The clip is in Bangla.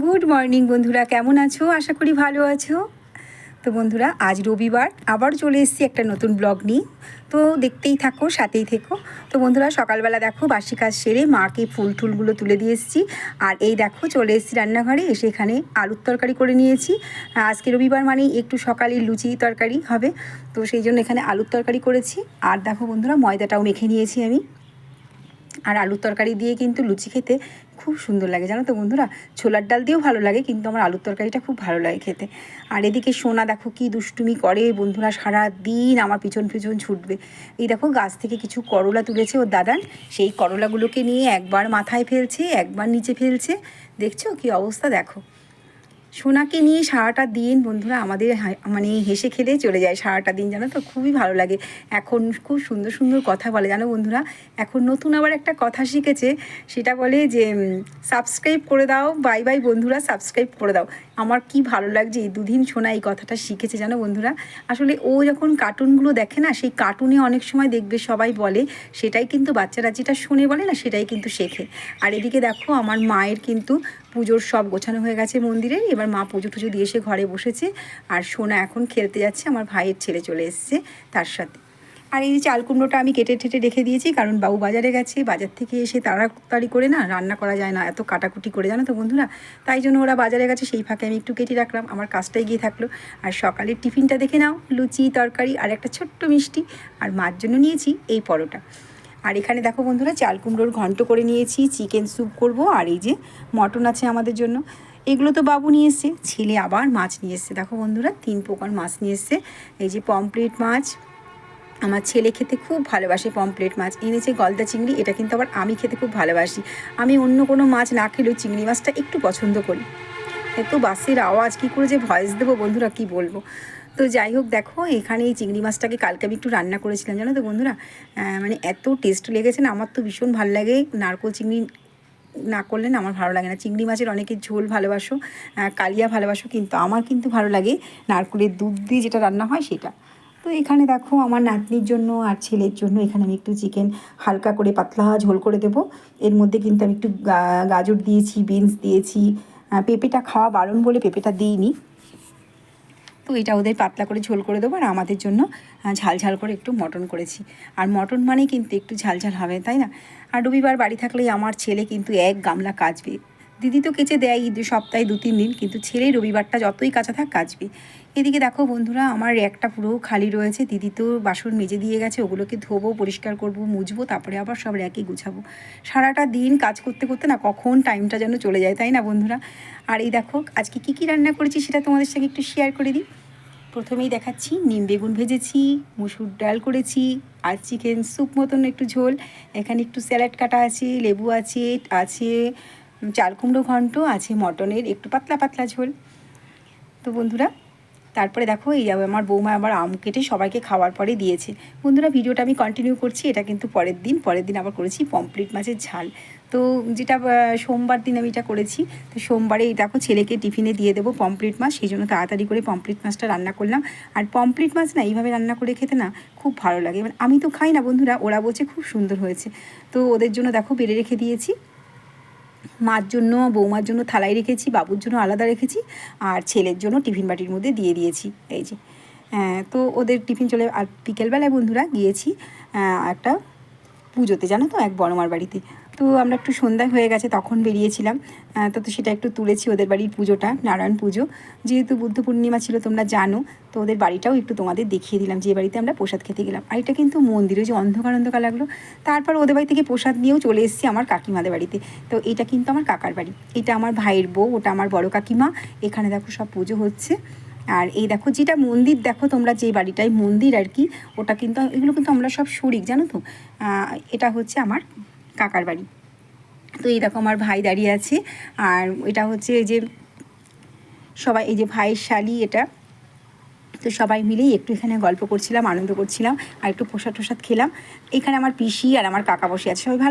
গুড মর্নিং বন্ধুরা। কেমন আছো? আশা করি ভালো আছো। তো বন্ধুরা, আজ রবিবার, আবার চলে এসেছি একটা নতুন ব্লগ নিয়ে। তো দেখতেই থাকো, সাথেই থেকো। তো বন্ধুরা, সকালবেলা দেখো, বাসি কাজ সেরে মাকে ফুল টুলগুলো তুলে দিয়ে এসেছি। আর এই দেখো, চলে এসেছি রান্নাঘরে, এসে এখানে আলুর তরকারি করে নিয়েছি। আজকে রবিবার মানেই একটু সকালে লুচি তরকারি হবে। তো সেই জন্য এখানে আলুর তরকারি করেছি। আর দেখো বন্ধুরা, ময়দাটাও মেখে নিয়েছি আমি। আর আলুর তরকারি দিয়ে কিন্তু লুচি খেতে খুব সুন্দর লাগে, জানো তো বন্ধুরা? ছোলার ডাল দিয়েও ভালো লাগে, কিন্তু আমার আলুর তরকারিটা খুব ভালো লাগে খেতে। আর এদিকে সোনা দেখো কি দুষ্টুমি করে, বন্ধুরা সারা দিন আমার পিছন পিছন ছুটবে। এই দেখো গাছ থেকে কিছু করলা তুলেছে ওর দাদান, সেই করলাগুলোকে নিয়ে একবার মাথায় ফেলছে, একবার নিচে ফেলছে, দেখছ কি অবস্থা দেখো। সোনাকে নিয়ে সারাটা দিন বন্ধুরা আমাদের মানে হেসে খেলে চলে যায় সারাটা দিন, জানো তো? খুবই ভালো লাগে। এখন খুব সুন্দর সুন্দর কথা বলে, জানো বন্ধুরা? এখন নতুন আবার একটা কথা শিখেছে, সেটা বলে যে সাবস্ক্রাইব করে দাও বাই বাই বন্ধুরা সাবস্ক্রাইব করে দাও। আমার কি ভালো লাগছে, এই দুদিন শোনা এই কথাটা শিখেছে, জানো বন্ধুরা? আসলে ও যখন কার্টুনগুলো দেখে না, সেই কার্টুনে অনেক সময় দেখবে, সবাই বলে, সেটাই কিন্তু বাচ্চারা যেটা শুনে বলে না, সেটাই কিন্তু শেখে। আর এদিকে দেখো, আমার মায়ের কিন্তু পুজোর সব গোছানো হয়ে গেছে মন্দিরে এবার মা পুজো টুজো দিয়ে এসে ঘরে বসেছে। আর সোনা এখন খেলতে যাচ্ছে। আমার ভাইয়ের ছেলে চলে এসছে তার সাথে। আর এই চাল কুমড়োটা আমি কেটে ঠেটে রেখে দিয়েছি, কারণ বাবু বাজারে গেছে। বাজার থেকে এসে তাড়াতাড়ি করে না রান্না করা যায় না, এত কাটাকুটি করে, জানো তো বন্ধুরা? তাই জন্য ওরা বাজারে গেছে, সেই ফাঁকে আমি একটু কেটে রাখলাম। আমার কাজটাই গিয়ে থাকল। আর সকালের টিফিনটা দেখে নাও, লুচি, তরকারি আর একটা ছোট্ট মিষ্টি। আর মার জন্য নিয়েছি এই পরোটা। আর এখানে দেখো বন্ধুরা, চাল কুমড়োর ঘন্ট করে নিয়েছি, চিকেন স্যুপ করব, আর এই যে মটন আছে আমাদের জন্য। এগুলো তো বাবু নিয়ে এসছে, ছেলে আবার মাছ নিয়ে এসছে। দেখো বন্ধুরা, তিন প্রকার মাছ নিয়ে এসছে। এই যে পমপ্লেট মাছ, আমার ছেলে খেতে খুব ভালোবাসে পমপ্লেট মাছ। এনেছে গলদা চিংড়ি, এটা কিন্তু আবার আমি খেতে খুব ভালোবাসি। আমি অন্য কোনো মাছ না খেলেও চিংড়ি মাছটা একটু পছন্দ করি। এত বাসের আওয়াজ, কী করে যে ভয়েস দেবো বন্ধুরা, কি বলব? তো যাই হোক, দেখো, এখানে এই চিংড়ি মাছটাকে কালকে আমি একটু রান্না করেছিলাম, জানো তো বন্ধুরা? মানে এত টেস্ট লেগেছে না, আমার তো ভীষণ ভালো লাগে। নারকোল চিংড়ি না করলে না আমার ভালো লাগে না। চিংড়ি মাছের অনেকে ঝোল ভালোবাসো কালিয়া ভালোবাসো, কিন্তু আমার কিন্তু ভালো লাগে নারকোলের দুধ দিয়ে যেটা রান্না হয় সেটা। তো এখানে দেখো, আমার নাতনির জন্য আর ছেলের জন্য এখানে আমি একটু চিকেন হালকা করে পাতলা ঝোল করে দেবো। এর মধ্যে কিন্তু আমি একটু গাজর দিয়েছি বিনস দিয়েছি পেঁপেটা খাওয়া বারণ বলে পেঁপেটা দিইনি। তো এটা ওদের পাতলা করে ঝোল করে দেবো আর আমাদের জন্য ঝাল ঝাল করে একটু মটন করেছি। আর মটন মানেই কিন্তু একটু ঝাল ঝাল হবে, তাই না? আর রবিবার বাড়ি থাকলেই আমার ছেলে কিন্তু এক গামলা কাচবে। দিদি তো কেচে দেয় সপ্তাহে দু, তিন দিন, কিন্তু ছেলে রবিবারটা যতই কাঁচা থাক কাচবে। এদিকে দেখো বন্ধুরা, আমার র্যাকটা পুরো খালি রয়েছে, দিদি তো বাসন মেজে দিয়ে গেছে, ওগুলোকে ধোবো, পরিষ্কার করব, মুছবো, তারপরে আবার সব র্যাকে গুছাবো। সারাটা দিন কাজ করতে করতে না কখন টাইমটা যেন চলে যায়, তাই না বন্ধুরা? আর এই দেখো, আজকে কী কী রান্না করেছি সেটা তোমাদের সঙ্গে একটু শেয়ার করে দিই। প্রথমেই দেখাচ্ছি, নিম বেগুন ভেজেছি, মুসুর ডাল করেছি, আর চিকেন স্যুপ মতন একটু ঝোল। এখানে একটু স্যালাড কাটা আছে, লেবু আছে আছে চাল কুমড়ো ঘন্ট, আছে মটনের একটু পাতলা পাতলা ঝোল। তো বন্ধুরা, তারপরে দেখো, এই আমার বৌমা আবার আম কেটে সবাইকে খাওয়ার পরে দিয়েছে। বন্ধুরা, ভিডিওটা আমি কন্টিনিউ করছি, এটা কিন্তু পরের দিন। পরের দিন আবার করেছি পমপ্লেট মাছের ঝাল। তো যেটা সোমবার দিন আমি এটা করেছি, তো সোমবারে দেখো, ছেলেকে টিফিনে দিয়ে দেবো পমপ্লেট মাছ, সেই জন্য তাড়াতাড়ি করে পমপ্লেট মাছটা রান্না করলাম। আর পমপ্লেট মাছ না, এইভাবে রান্না করে খেতে না, খুব ভালো লাগে। মানে আমি তো খাই না বন্ধুরা, ওরা বলছে খুব সুন্দর হয়েছে। তো ওদের জন্য দেখো, বেড়ে রেখে দিয়েছি। মার জন্য বৌমার জন্য থালায় রেখেছি বাবুর জন্য আলাদা রেখেছি আর ছেলের জন্য টিফিন বাটির মধ্যে দিয়ে দিয়েছি এই যে। হ্যাঁ, তো ওদের টিফিন চলে আর বিকেলবেলায় বন্ধুরা গিয়েছি একটা পুজোতে জানো তো এক বড়মার বাড়িতে। তো আমরা একটু সন্ধ্যা হয়ে গেছে, তখন বেরিয়েছিলাম। তো তো সেটা একটু তুলেছি ওদের বাড়ির পুজোটা, নারায়ণ পুজো। যেহেতু বুদ্ধ পূর্ণিমা ছিল, তোমরা জানো, তো ওদের বাড়িটাও একটু তোমাদের দেখিয়ে দিলাম যে বাড়িতে আমরা প্রসাদ খেতে গেলাম। আর এটা কিন্তু মন্দিরে যে অন্ধকার অন্ধকার লাগল, তারপর ওদের বাড়ি থেকে প্রসাদ নিয়েও চলে এসেছি আমার কাকিমাদের বাড়িতে। তো, এটা কিন্তু আমার কাকার বাড়ি। এটা আমার ভাইয়ের বউ, ওটা আমার বড় কাকিমা। এখানে দেখো সব পুজো হচ্ছে। আর এই দেখো, যেটা মন্দির দেখো তোমরা, যে বাড়িটাই মন্দির আর কি, ওটা কিন্তু, এগুলো কিন্তু আমরা সব শরিক, জানো তো? এটা হচ্ছে আমার কাকার বাড়ি। তো এই দেখো আমার ভাই দাঁড়িয়ে আছে। আর এটা হচ্ছে এই যে সবাই, এই যে ভাইয়ের শালি এটা। তো সবাই মিলেই একটু এখানে গল্প করছিলাম, আনন্দ করছিলাম, আর একটু প্রসাদ টোসাদ খেলাম। এখানে আমার পিসি আর আমার কাকা বসে আছে। সবাই ভালো